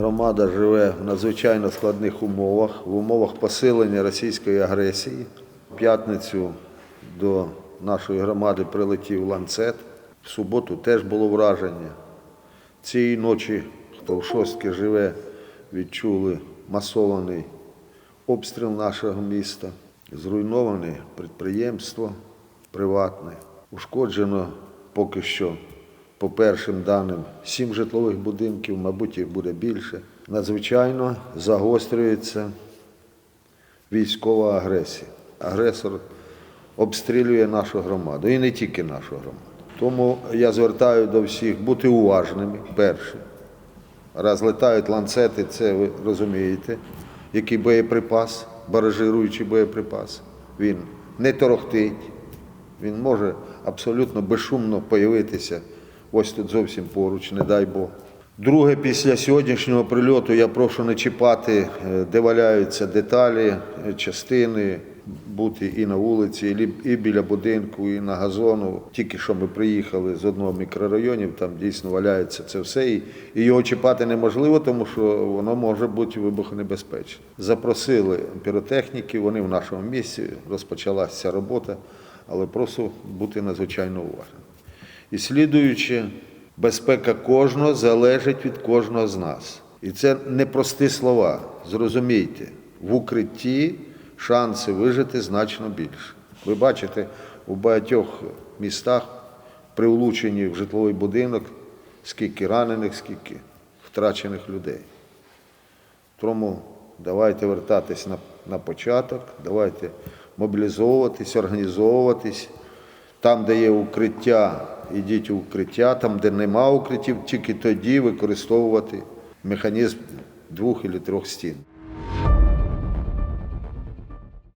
Громада живе в надзвичайно складних умовах, в умовах посилення російської агресії. В п'ятницю до нашої громади прилетів ланцет. В суботу теж було враження. Цієї ночі, хто в шостки живе, відчули масований обстріл нашого міста, зруйноване підприємство приватне, ушкоджено поки що, по першим даним, сім житлових будинків, мабуть, їх буде більше. Надзвичайно загострюється військова агресія. Агресор обстрілює нашу громаду і не тільки нашу громаду. Тому я звертаю до всіх бути уважними, перше. Раз летають ланцети, це ви розумієте, який боєприпас, баражируючий боєприпас. Він не торохтить, він може абсолютно безшумно появитися ось тут зовсім поруч, не дай Бог. Друге, після сьогоднішнього прильоту я прошу не чіпати, е, де валяються деталі, е, частини, бути і на вулиці, і біля будинку, і на газону. Тільки що ми приїхали з одного мікрорайонів, там дійсно валяється це все, і, його чіпати неможливо, тому що воно може бути вибухонебезпечне. Запросили піротехніків, вони в нашому місці, розпочалася робота, але прошу бути надзвичайно уважним. І слідуючи, безпека кожного залежить від кожного з нас. І це не прості слова. Зрозумійте, в укритті шанси вижити значно більше. Ви бачите, у багатьох містах при влученні в житловий будинок скільки ранених, скільки втрачених людей. Тому давайте вертатись на, на початок, давайте мобілізовуватись, організовуватись. Там, де є укриття, ідіть у укриття, там, де нема укриттів, тільки тоді використовувати механізм двох або трьох стін.